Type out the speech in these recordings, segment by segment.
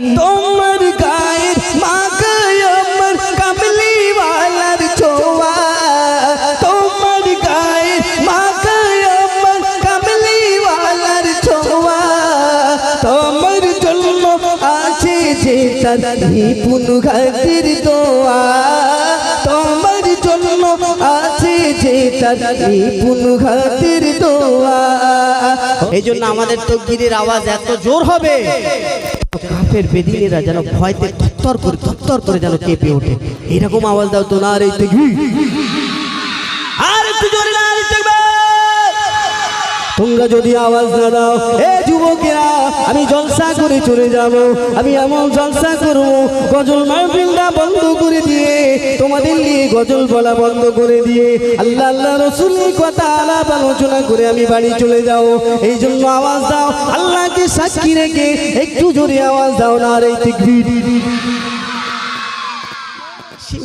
তোমার গায়ের মাগায় আমার কামলি ওয়ালার ছোঁয়া। তোমার গায়ের মাগায় আমার কামলি ওয়ালার ছোঁয়া। তোমার জন্য আছে যে তার নিপুণ ঘাতির দোয়া। তোমার জন্য আছে যে তার নিপুণ ঘাতির দোয়া। এই জন্য আমাদের তকদিরের আওয়াজ এত জোর হবে। কাফের বেদিনেরা যেন ভয়তে তত্তর করে তত্তর করে যেন কেঁপে ওঠে এরকম আওয়াজ দাও তো না রে তকবীর। আর একটু জোরে না। তোমরা যদি আওয়াজ না দাও, এ যুবকেরা, আমি জলসা করে চলে যাব। আমি এমন জলসা করব, গজল মাহফিলটা বন্ধ করে দিয়ে, তোমাদের নিয়ে গজল বলা বন্ধ করে দিয়ে, আল্লাহ আল্লাহ রসুলের কথা আলাপ আলোচনা করে আমি বাড়ি চলে যাও এই জন্য আওয়াজ দাও, আল্লাহকে সাক্ষী রেখে একটু জোরে আওয়াজ দাও না আর এই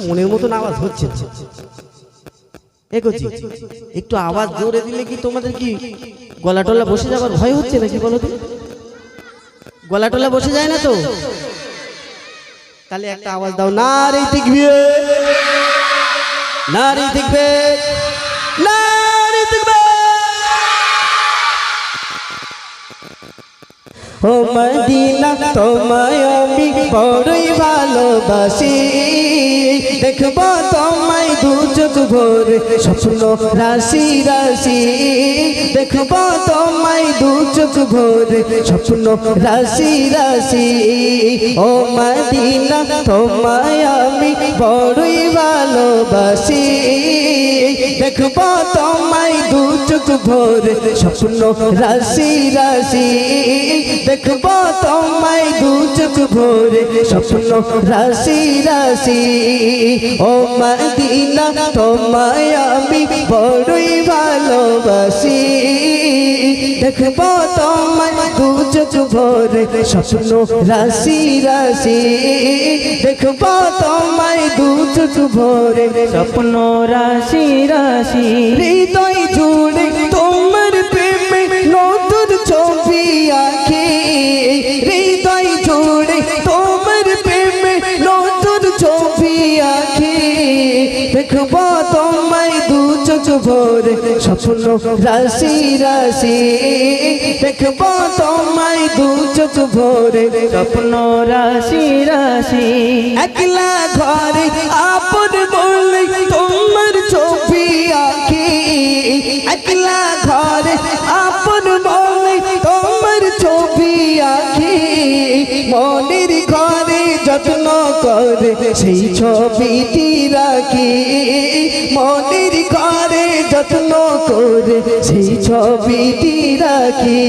মনের মতন আওয়াজ হচ্ছে। এগোচ্ছি। একটু আওয়াজ জোরে দিলে কি তোমাদের কি গলা টলা বসে যাবার ভয় হচ্ছে নাকি বলো তো? গলা টলা বসে যায় না তো? তাহলে একটা আওয়াজ দাও। না রে তিকবির না রে তিকবির ও মদিনা, তোমায় আমি বড়ই ভালোবাসি। দেখব তোমায় দু চোখ ভোর স্বপ্ন রাশি রাশি। দেখব তোমায় দু চোখ ভোর স্বপ্ন রাশি রাশি। ও মদিনা, তোমায় আমি বড়ই ভালোবাসি। দেখব তোমায় দু চোখ ভোর স্বপ্ন রাশি রাশি। দেখব তোমায় দু চোখ ভোরে, স্বপ্ন রাশি রাশি। ও মদিনা, তোমায় আমি বড়ই ভালোবাসি। দেখব তোমায় দু চোখ ভোরে, স্বপ্ন রাশি রাশি। দেখব তোমায় দু চোখ ভোরে, স্বপ্ন রাশি রাশি। হৃদয় জুড়ে তোমার প্রেমে নতুন ছবি আঁকে। স্বপ্ন রাশি রাশি, দেখব তোমায় দু চোখ ভোরে। স্বপ্ন রাশি রাশি, একলা ঘরে আপন বলে তোমার ছবি আঁকি। একলা ঘরে আপন বলে তোমার ছবি আঁকি। মনের ঘরে যত্ন করে সেই ছবিটি রাখি। মনের যত্ন করে সেই ছবিটি রাখি।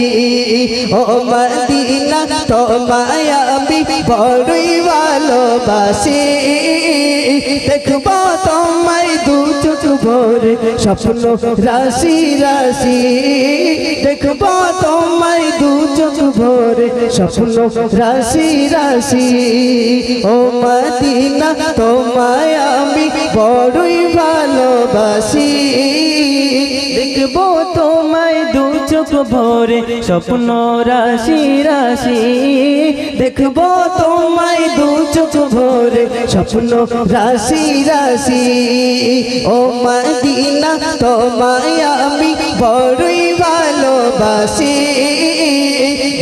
ও মদিনা, তোমায় আমি বড়ই ভালোবাসি। দেখব তোমায় দু চোখ ভরে স্বপ্ন রাশি রাশি। দেখব ভরে স্বপ্ন রাশি রাশি। ও মদিনা, তোমায় আমি বড়ই ভালোবাসি। দেখব তোমায় দু চোখ ভরে স্বপ্ন রাশি রাশি। দেখব তোমায় দু চোখ ভরে স্বপ্ন রাশি রাশি। ও মদিনা, তোমায় আমি বড়ই ভালোবাসি।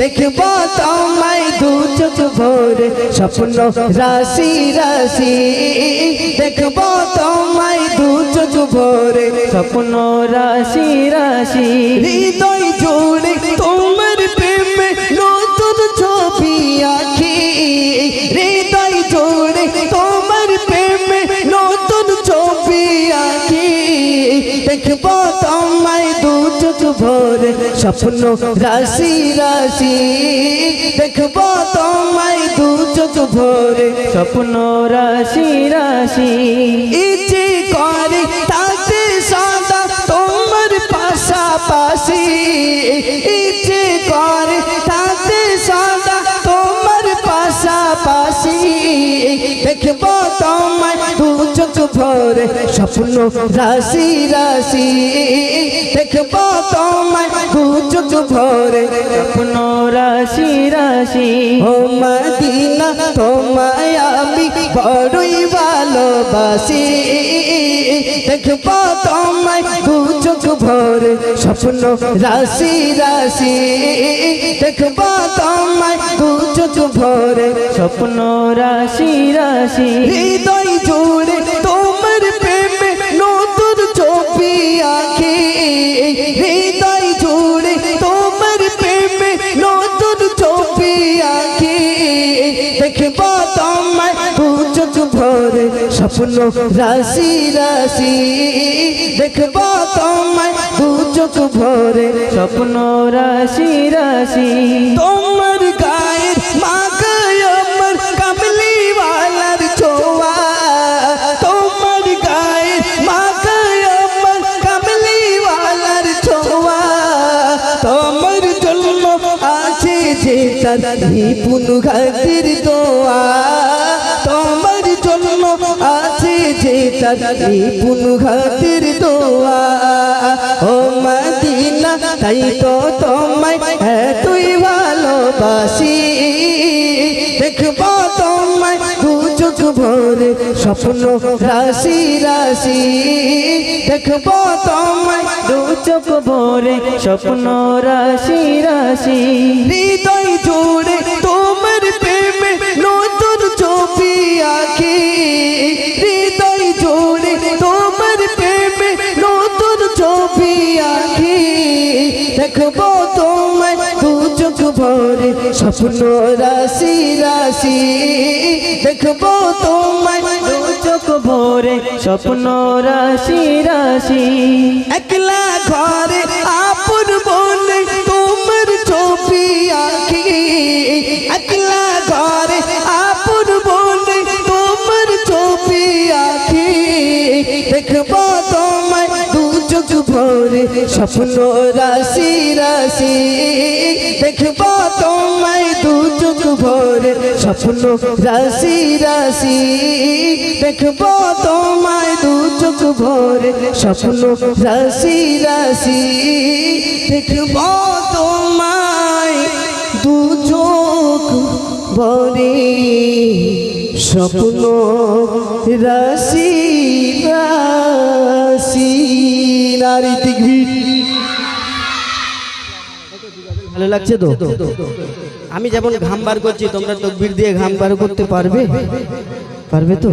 দেখব তোমায় দু চোখ ভোরে, স্বপ্ন, রাশি রাশি। দেখব তোমায় দু চোখ ভোরে, স্বপ্ন, রাশি রাশি। চোখ ভরে, স্বপ্ন রাশি রাশি দেখব তোমায় দু চোখ ভরে। স্বপ্ন রাশি রাশি ইচ্ছে করে তাতে সদা তোমার পাশাপাশি। ইচ্ছে করে তাতে সদা তোমার পাশাপাশি। দেখব তোমায় দু চোখ ভরে, স্বপ্ন রাশি রাশি দেখব তোমায় চোখ ভরে। স্বপ্ন রাশি রাশি। ও মদিনা তোমায় আমি বড়ই ভালোবাসি। দেখব তোমায় চোখ ভরে। স্বপ্ন রাশি রাশি। দেখব তোমায় চোখ ভরে। স্বপ্ন রাশি রাশি। হৃদয় জুড়ে স্বপ্ন রাশি রাশি, দেখব তোমায় দু চোখ ভরে। স্বপ্ন রাশি রাশি, তোমার গায়ের ওয়ালার ছোয়া। তোমার ছোয়া। জন্ম আছে যে তার দোয়া। নিপুণ দোয়া। ও মদিনা, তাই তো তোমায় এতই ভালোবাসি। দেখব তোমায় দু চোখ ভরে স্বপ্ন রাশি রাশি। দেখব তোমায় দু চোখ ভরে স্বপ্ন রাশি রাশি। হৃদয় জুড়ে দেখব তোমায় দু চোখ ভরে, স্বপ্ন রাশি রাশি। দেখব তোমায় দু চোখ ভরে, স্বপ্ন রাশি রাশি। একলা ঘরে আপন বলে তোমার ছবি আঁকি। একলা ঘরে আপন বলে তোমার ছবি আঁকি। দেখব স্বপ্ন রাশি রাশি দেখব তোমায় দু চোখ ভরে। স্বপ্ন রাশি রাশি দেখব তোমায় দু চোখ ভরে। স্বপ্ন রাশি রাশি দেখব তোমায় দু চোখ ভরে। স্বপ্ন রাশি রাশি তিকভির ভালো লাগছে তো? আমি যেমন ঘাম বার করছি, তোমরা তকবির দিয়ে ঘাম বার করতে পারবে? পারবে তো?